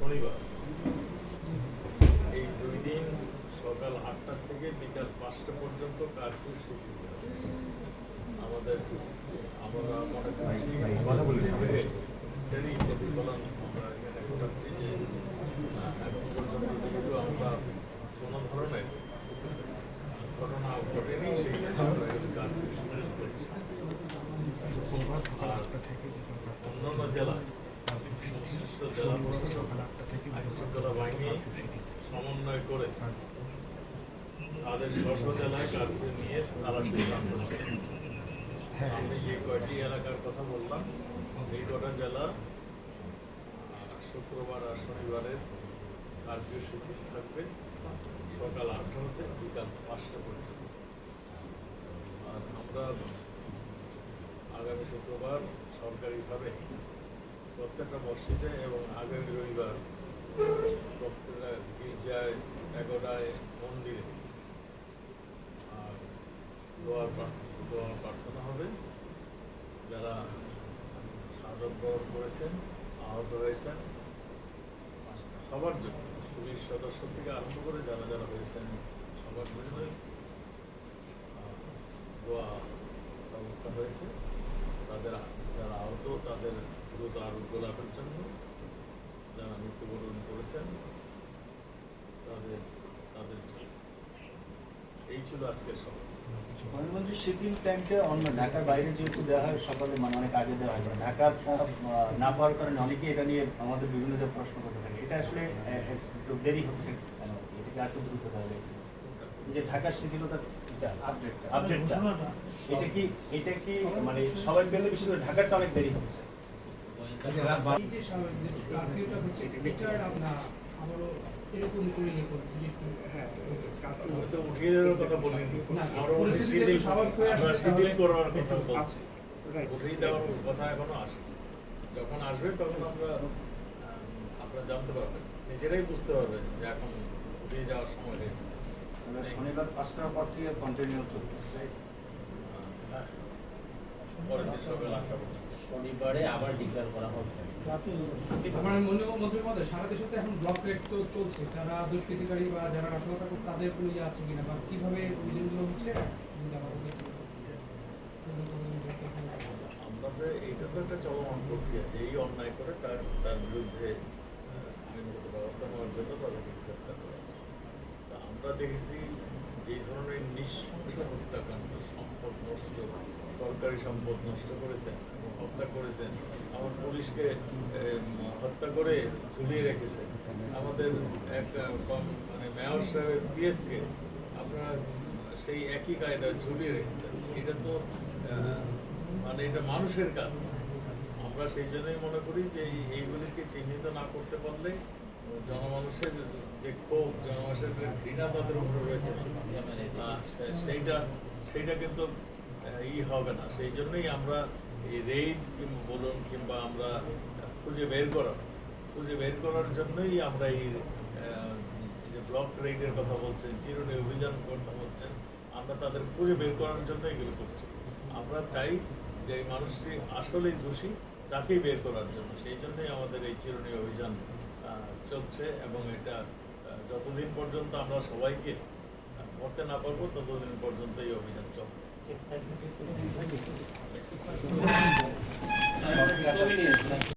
শনিবার এই দুই দিন সকাল আটটা থেকে বিকাল পাঁচটা পর্যন্ত কার্ফিউ শিথিল। আমাদের আমরা মনে করছি কথা বলি। প্রতিফলন আমরা এখানে ঘটাচ্ছি যে এখন পর্যন্ত যেহেতু আমরা কোনো ধরনের ঘটনা ঘটেনি সেই আমরা কার্ফিউ শিথিল করেছি আর অন্যান্য জেলায় সংশ্লিষ্ট জেলা প্রশাসক আইন শৃঙ্খলা বাহিনী সমন্বয় করে তাদের স্ব স্ব জেলায় কার্ফিউ নিয়ে তারা সিদ্ধান্ত আমি যে কয়টি এলাকার কথা বললাম এই কটা জেলা শুক্রবার আর শনিবারের কার্ফিউ শিথিল থাকবে সকাল আটটা হতে বিকাল পাঁচটা পর্যন্ত। আর আমরা আগামী শুক্রবার সরকারিভাবে প্রত্যেকটা মসজিদে এবং আগের রবিবার প্রত্যেকটা গির্জায় এগোডায় মন্দিরে। আর দোয়ার প্রার্থনা দোয়ার প্রার্থনা হবে। যারা সাধক গ্রহণ করেছেন আহত হয়েছেন সবার জন্য পুলিশ সদস্য থেকে আরম্ভ করে যারা যারা হয়েছেন সবার জন্যই আহ, দোয়া ব্যবস্থা হয়েছে। তাদের যারা আহত, তাদের দ্রুত আরোগ্য লাভের জন্য যারা মৃত্যুবরণ করেছেন, তাদের তাদের এই ছিল আজকের সভা। শিথিল ট্যাঙ্কে অন্য ঢাকার বাইরে যেহেতু দেওয়া হয় মানে অনেক আগে দেওয়া হয়। ঢাকার না পাওয়ার কারণে এটা নিয়ে আমাদের বিভিন্ন করতে থাকে। এটা আসলে দেরি হচ্ছে। এটাকে হবে যে ঢাকার শিথিলতা আপডেটটা এটা কি এটা কি মানে সবাই পেলে করে ঢাকারটা অনেক দেরি হচ্ছে। যখন আসবে তখন আমরা আপনারা জানতে পারবেন নিজেরাই বুঝতে পারবেন যে এখন উঠিয়ে যাওয়ার সময় হয়েছে। শনিবার পাঁচটার পর থেকে কন্টিনিউ চলবে। হ্যাঁ। শনিবারে আবার ডিক্লেয়ার করা হবে। আমার মনে মন্ত্রীর মধ্যে সারা দেশে তো এখন ব্লক রেড তো চলছে। যারা দুষ্কৃতিকারী বা যারা নাশকতা করে তাদের কোনো ইয়ে আছে কিনা? বা কীভাবে অভিযোগগুলো হচ্ছে? আমাদের এইটা তো একটা চলমান প্রক্রিয়া। যে এই অন্যায় করে তার তার বিরুদ্ধে আহ, আইনগত ব্যবস্থা নেওয়ার জন্য তাদেরকে গ্রেপ্তার করা হয়। তা আমরা দেখেছি যে ধরনের নৃশংস হত্যাকাণ্ড সম্পদ নষ্ট, সরকারি সম্পদ নষ্ট করেছেন হত্যা করেছেন, আমার পুলিশকে হত্যা করে ঝুলিয়ে রেখেছে। আমাদের এক মানে মেয়র সাহেবের পিএসকে আপনারা সেই একই কায়দায় ঝুলিয়ে রেখেছেন। এটা তো মানে এটা মানুষের কাজ আমরা সেই জন্যই মনে করি যে এইগুলিকে চিহ্নিত না করতে পারলে জনমানুষের যে ক্ষোভ জনমানুষের ঘৃণা তাদের উপরে রয়েছে সেইটা সেইটা কিন্তু ই হবে না। সেই জন্যই আমরা এই রেড বলুন কিংবা আমরা খুঁজে বের করা, খুঁজে বের করার জন্যই আমরা এই যে ব্লক রেডের কথা বলছেন, চিরুনি অভিযান কথা বলছেন, আমরা তাদের খুঁজে বের করার জন্য এগুলো করছি। আমরা চাই যে এই মানুষটি আসলেই দোষী, তাকেই বের করার জন্য। সেই জন্যই আমাদের এই চিরুনি অভিযান চলছে এবং এটা যতদিন পর্যন্ত আমরা সবাইকে করতে না পারব ততদিন পর্যন্ত এই অভিযান চলবে। Thank নিয়ে